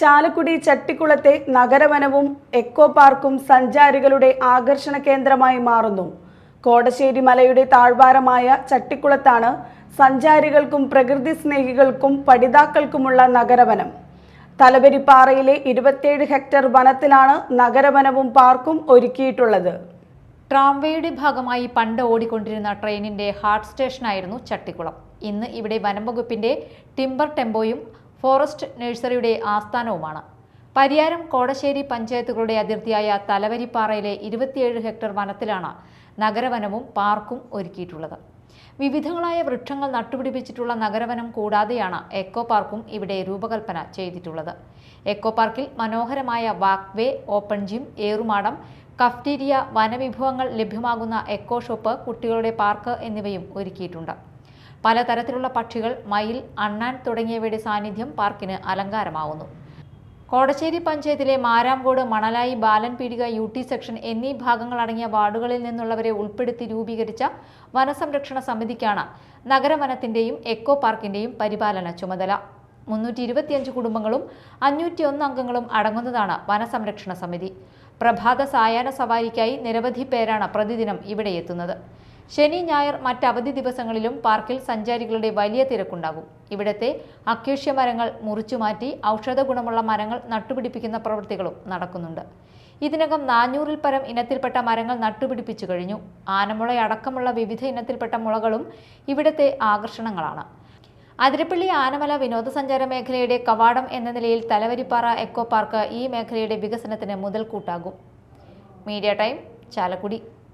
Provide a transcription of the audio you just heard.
Chalakudy ചട്ടിക്കുളത്തെ നഗരവനവും echo പാർക്കും സഞ്ചാരികളുടെ ആകർഷണ കേന്ദ്രമായി മാറുന്നു. കോടശ്ശേരി മലയുടെ താഴ്വാരമായ ചട്ടിക്കുളത്താണ് സഞ്ചാരികൾക്കും പ്രകൃതി സ്നേഹികൾക്കും പഠിതാക്കൾക്കുമുള്ള നഗരവനം. തലവരിപ്പാറയിലെ ഇരുപത്തിയേഴ് ഹെക്ടർ വനത്തിലാണ് നഗരവനവും പാർക്കും ഒരുക്കിയിട്ടുള്ളത്. ട്രാംവേയുടെ ഭാഗമായി പണ്ട് ഓടിക്കൊണ്ടിരുന്ന ട്രെയിനിന്റെ ഹാർട്ട് സ്റ്റേഷനായിരുന്നു ചട്ടിക്കുളം. ഇന്ന് ഇവിടെ വനംവകുപ്പിന്റെ ടിംബർ ടെമ്പോയും ഫോറസ്റ്റ് നഴ്സറിയുടെ ആസ്ഥാനവുമാണ്. പരിയാരം കോടശ്ശേരി പഞ്ചായത്തുകളുടെ അതിർത്തിയായ തലവരിപ്പാറയിലെ ഇരുപത്തിയേഴ് ഹെക്ടർ വനത്തിലാണ് നഗരവനവും പാർക്കും ഒരുക്കിയിട്ടുള്ളത്. വിവിധങ്ങളായ വൃക്ഷങ്ങൾ നട്ടുപിടിപ്പിച്ചിട്ടുള്ള നഗരവനം കൂടാതെയാണ് എക്കോ പാർക്കും ഇവിടെ രൂപകൽപ്പന ചെയ്തിട്ടുള്ളത്. എക്കോ പാർക്കിൽ മനോഹരമായ വാക്വേ ഓപ്പൺ ജിം ഏറുമാടം കഫ്റ്റീരിയ വനവിഭവങ്ങൾ ലഭ്യമാകുന്ന എക്കോ ഷോപ്പ് കുട്ടികളുടെ പാർക്ക് എന്നിവയും ഒരുക്കിയിട്ടുണ്ട്. പലതരത്തിലുള്ള പക്ഷികൾ മയിൽ അണ്ണാൻ തുടങ്ങിയവയുടെ സാന്നിധ്യം പാർക്കിന് അലങ്കാരമാവുന്നു. കോടശ്ശേരി പഞ്ചായത്തിലെ Maramkode Manalayi Balan Peedika U T section എന്നീ ഭാഗങ്ങളടങ്ങിയ വാർഡുകളിൽ നിന്നുള്ളവരെ ഉൾപ്പെടുത്തി രൂപീകരിച്ച വനസംരക്ഷണ സമിതിക്കാണ് നഗരവനത്തിന്റെയും എക്കോ പാർക്കിന്റെയും പരിപാലന ചുമതല. മുന്നൂറ്റി ഇരുപത്തിയഞ്ച് കുടുംബങ്ങളും അഞ്ഞൂറ്റി ഒന്ന് അംഗങ്ങളും അടങ്ങുന്നതാണ് വനസംരക്ഷണ സമിതി. പ്രഭാത സായാഹ്ന സവാരിക്കായി നിരവധി പേരാണ് പ്രതിദിനം ഇവിടെ എത്തുന്നത്. ശനി ഞായർ മറ്റ് അവധി ദിവസങ്ങളിലും പാർക്കിൽ സഞ്ചാരികളുടെ വലിയ തിരക്കുണ്ടാകും. ഇവിടത്തെ അക്യൂഷ്യ മരങ്ങൾ മുറിച്ചുമാറ്റി ഔഷധ ഗുണമുള്ള മരങ്ങൾ നട്ടുപിടിപ്പിക്കുന്ന പ്രവൃത്തികളും നടക്കുന്നുണ്ട്. ഇതിനകം നാനൂറിൽ പരം ഇനത്തിൽപ്പെട്ട മരങ്ങൾ നട്ടുപിടിപ്പിച്ചു കഴിഞ്ഞു. ആനമുളയടക്കമുള്ള വിവിധ ഇനത്തിൽപ്പെട്ട മുളകളും ഇവിടത്തെ ആകർഷണങ്ങളാണ്. അതിരപ്പള്ളി ആനമല വിനോദസഞ്ചാര മേഖലയുടെ കവാടം എന്ന നിലയിൽ തലവരിപ്പാറ എക്കോ പാർക്ക് ഈ മേഖലയുടെ വികസനത്തിന് മുതൽക്കൂട്ടാകും. Media time Chalakudy.